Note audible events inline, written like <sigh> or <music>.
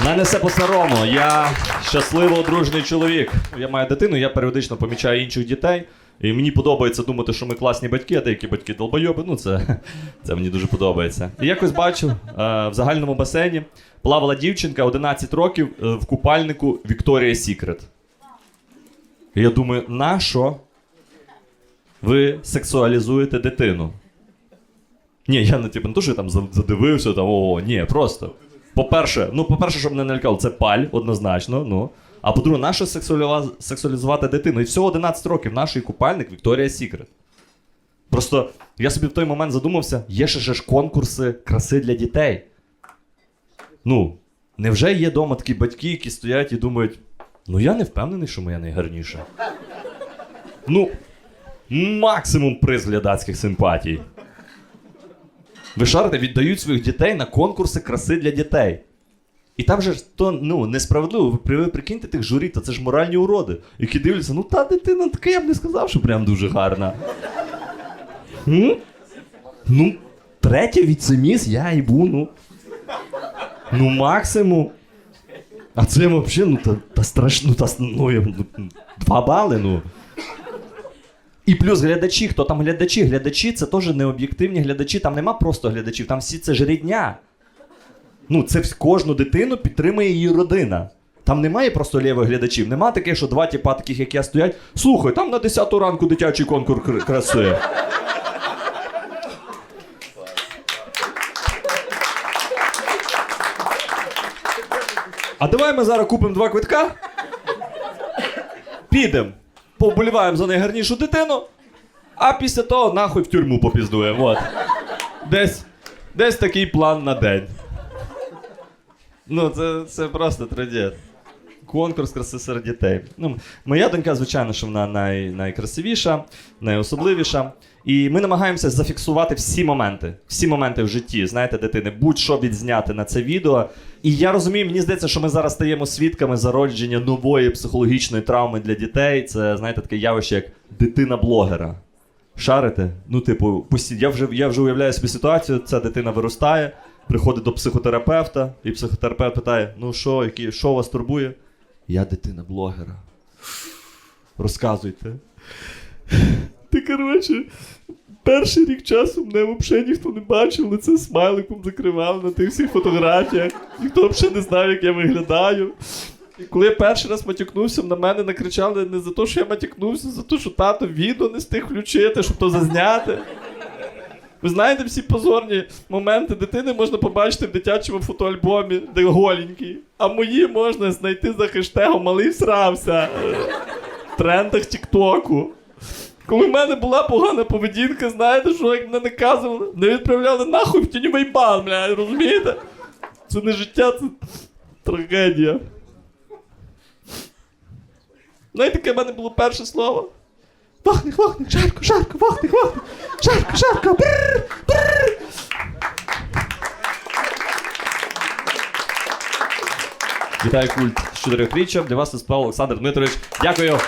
Мене все по-старому. Я щасливо одружений чоловік. Я маю дитину, я періодично помічаю інших дітей. І мені подобається думати, що ми класні батьки, а деякі батьки долбойоби. Ну, це, <laughs> це мені дуже подобається. І якось бачив е, в загальному басейні плавала дівчинка 11 років е, в купальнику Вікторія Сікрет. Я думаю, на що ви сексуалізуєте дитину? Ні, я не типу, не то, що я там задивився, там, о, ні, просто. По-перше, ну, по-перше, щоб не налякало, це паль, однозначно. Ну. А по-друге, нащо сексуалізувати дитину? І всього 11 років наш купальник Вікторія Сікрет. Просто я собі в той момент задумався, є ще ж конкурси краси для дітей. Ну, невже є вдома такі батьки, які стоять і думають: ну я не впевнений, що моя найгарніша. Ну, максимум приз глядацьких симпатій. Ви шарите, віддають своїх дітей на конкурси краси для дітей. І там же ж то ну, несправедливо. Ви, ви прикиньте тих журі, та це ж моральні уроди, які дивляться, ну та дитина така, я б не сказав, що прям дуже гарна. М? Ну, третя віцеміс, я їбу, ну. Ну, максимум. А це взагалі, ну, та, та страшно, ну, та, ну, ну, два бали, ну. І плюс глядачі, хто там глядачі? Глядачі це теж не об'єктивні глядачі, там нема просто глядачів, там всі це ж рідня. Ну, це кожну дитину підтримує її родина. Там немає просто лівих глядачів, нема таких, що два тіпа таких, як я, стоять. Слухай, там на 10 ранку дитячий конкурс кр- краси. А давай ми зараз купимо два квитка. Підемо, поболіваємо за найгарнішу дитину, а після того нахуй в тюрму попіздуємо. От. Десь, десь такий план на день. Ну, це, це просто трагедія. Конкурс краси серед дітей. Ну, моя донька, звичайно, що вона най, найкрасивіша, найособливіша. І ми намагаємося зафіксувати всі моменти, всі моменти в житті, знаєте, дитини, будь-що відзняти на це відео. І я розумію, мені здається, що ми зараз стаємо свідками зародження нової психологічної травми для дітей. Це, знаєте, таке явище, як дитина-блогера. Шарите? Ну, типу, я вже, я вже уявляю собі ситуацію, ця дитина виростає, приходить до психотерапевта, і психотерапевт питає: ну що, які, що вас турбує? Я дитина блогера. Розказуйте. Ти, коротше, перший рік часу мене взагалі ніхто не бачив, лице смайликом закривали на тих всіх фотографіях. Ніхто взагалі не знав, як я виглядаю. І коли я перший раз матюкнувся, на мене накричали не за те, що я матюкнувся, а за те, що тато відео не встиг включити, щоб то зазняти. Ви знаєте, всі позорні моменти дитини можна побачити в дитячому фотоальбомі, де голенький. А мої можна знайти за хештегом малий всрався в трендах Тіктоку. Коли в мене була погана поведінка, знаєте, що як мене наказували, не відправляли нахуй в тіньовий бан, блядь, розумієте? Це не життя, це трагедія. Знаєте, яке в мене було перше слово? Вахник, вахник, жарко, жарко, вахник, вахник, жарко, жарко, бррр, бррр. Вітаю культ з чотирьохріччям. Для вас виступав Олександр Дмитрович. Дякую.